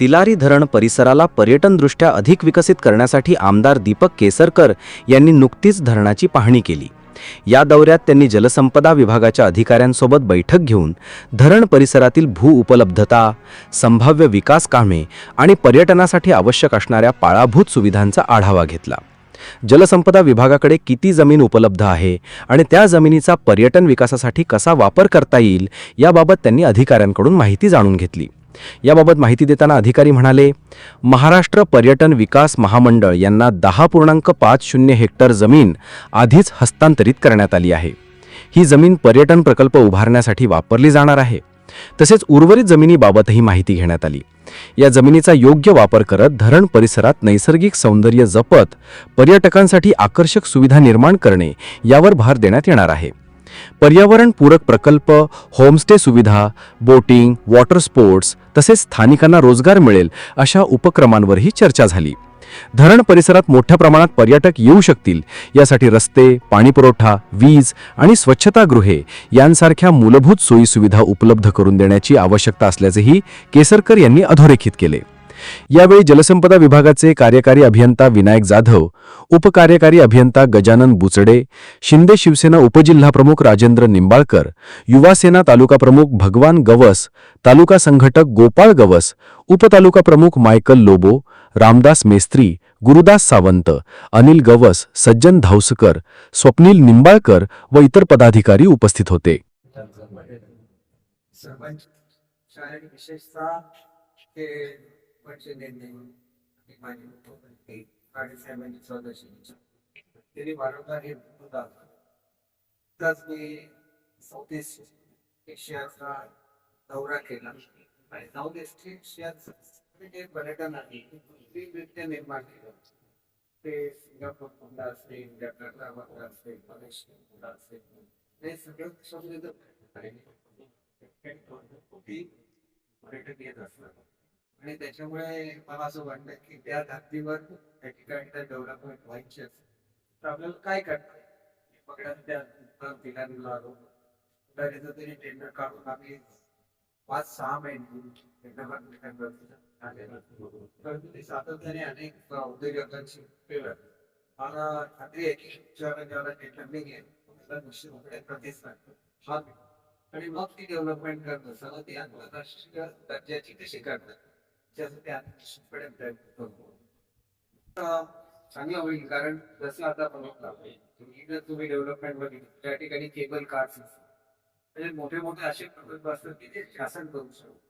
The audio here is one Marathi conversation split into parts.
तिलारी धरण परिसराला पर्यटनदृष्ट्या अधिक विकसित करण्यासाठी आमदार दीपक केसरकर यांनी नुकतीच धरणाची पाहणी केली. या दौऱ्यात त्यांनी जलसंपदा विभागाच्या अधिकाऱ्यांसोबत बैठक घेऊन धरण परिसरातील भूउपलब्धता संभाव्य विकास कामे आणि पर्यटनासाठी आवश्यक असणाऱ्या पाळाभूत सुविधांचा आढावा घेतला. जलसंपदा विभागाकडे किती जमीन उपलब्ध आहे आणि त्या जमिनीचा पर्यटन विकासासाठी कसा वापर करता येईल याबाबत त्यांनी अधिकाऱ्यांकडून माहिती जाणून घेतली. याबाबत माहिती देताना अधिकारी म्हणाले महाराष्ट्र पर्यटन विकास महामंडळ यांना दहा पूर्णांक पाच शून्य हेक्टर जमीन आधीच हस्तांतरित करण्यात आली आहे. ही जमीन पर्यटन प्रकल्प उभारण्यासाठी वापरली जाणार आहे. तसेच उर्वरित जमिनीबाबतही माहिती घेण्यात आली. या जमिनीचा योग्य वापर करत धरण परिसरात नैसर्गिक सौंदर्य जपत पर्यटकांसाठी आकर्षक सुविधा निर्माण करणे यावर भर देण्यात येणार आहे. पर्यावरणपूरक प्रकल्प होमस्टे सुविधा बोटिंग वॉटर स्पोर्ट्स तसेच स्थानिकांना रोजगार मिळेल अशा उपक्रमांवरही चर्चा झाली. धरण परिसरात मोठ्या प्रमाणात पर्यटक येऊ शकतील. यासाठी रस्ते पाणीपुरवठा वीज आणि स्वच्छतागृहे यांसारख्या मूलभूत सोयीसुविधा उपलब्ध करून देण्याची आवश्यकता असल्याचेही केसरकर यांनी अधोरेखित केले. यावेळी जलसंपदा विभागाचे कार्यकारी अभियंता विनायक जाधव उपकार्यकारी अभियंता गजानन बुचडे शिंदे शिवसेना उपजिल्हाप्रमुख राजेंद्र निंबाळकर युवासेना तालुका प्रमुख भगवान गवस तालुका संघटक गोपाळ गवस उपतालुका प्रमुख मायकल लोबो रामदास मेस्त्री गुरुदास सावंत अनिल गवस सज्जन धावसकर स्वप्नील निंबाळकर व इतर पदाधिकारी उपस्थित होते. सरपंच विशेषतः ते म्हणजे निर्णय माझे त्यांनी वारंवार हे मी दौरा केला. आणि साऊथ ईस्ट एशियाचं जे पर्यटन आहे नृत्य निर्माण केलं. ते सिंगापूर मधला असेल जकार्ता असेल मलेशिया मधला असेल हे सगळं समृद्ध पर्यटन येत असतात आणि त्याच्यामुळे मला असं वाटतं की त्या धर्तीवर त्या ठिकाणी त्या डेव्हलपमेंट व्हायची असेल. तर आपल्याला काय करता येईल? त्या ठिकाणी आलो. त्याचं तरी टेंडर काढून आम्ही पाच सहा महिने सातत्याने अनेक उद्योजकांशी केलं मला खात्री आहे की तुमच्या ज्याला टेंडर नाही घेईल त्याला प्रतिसाद आणि मग ती डेव्हलपमेंट करणं सगळं ती आंतरराष्ट्रीय दर्जाची कशी करणार? त्यासाठी प्रयत्न करतो. चांगलं होईल कारण जसं आता बघितलं तुम्ही जर तुम्ही डेव्हलपमेंट बघितलं त्या ठिकाणी केबल कार्स म्हणजे मोठे मोठे असे प्रकल्प असतात की ते शासन करू शकतो.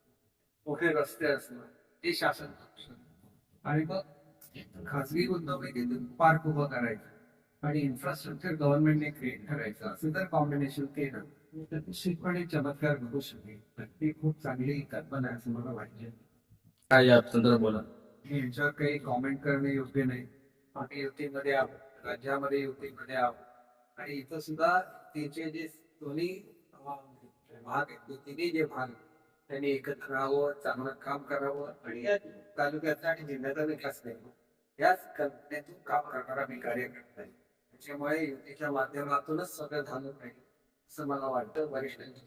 मोठे रस्ते असणार ते शासन करू शकतो. आणि मग खासगी गुंतवणुकीतून पार्क उभं करायचं आणि इन्फ्रास्ट्रक्चर गव्हर्नमेंटने क्रिएट करायचं असं जर कॉम्बिनेशन केलं तर निश्चितपणे चमत्कार घडू शकेल. तर ती खूप चांगली कल्पना आहे असं मला वाटते. काय या संदर्भात बोला. यांच्यावर काही कॉमेंट करणे योग्य नाही. आम्ही युतीमध्ये आहोत. राज्यामध्ये युतीमध्ये आहोत. आणि इथं सुद्धा तिचे जे दोन्ही भाग आहेत तिन्ही जे भाग त्यांनी एकत्र राहावं चांगलं काम करावं आणि या तालुक्याचा आणि जिल्ह्याचा विकास नाही याच कल्पनेतून काम करणारा मी कार्यकर्ता आहे. त्याच्यामुळे युतीच्या माध्यमातूनच सगळं झालं पाहिजे असं मला वाटतं. वरिष्ठांची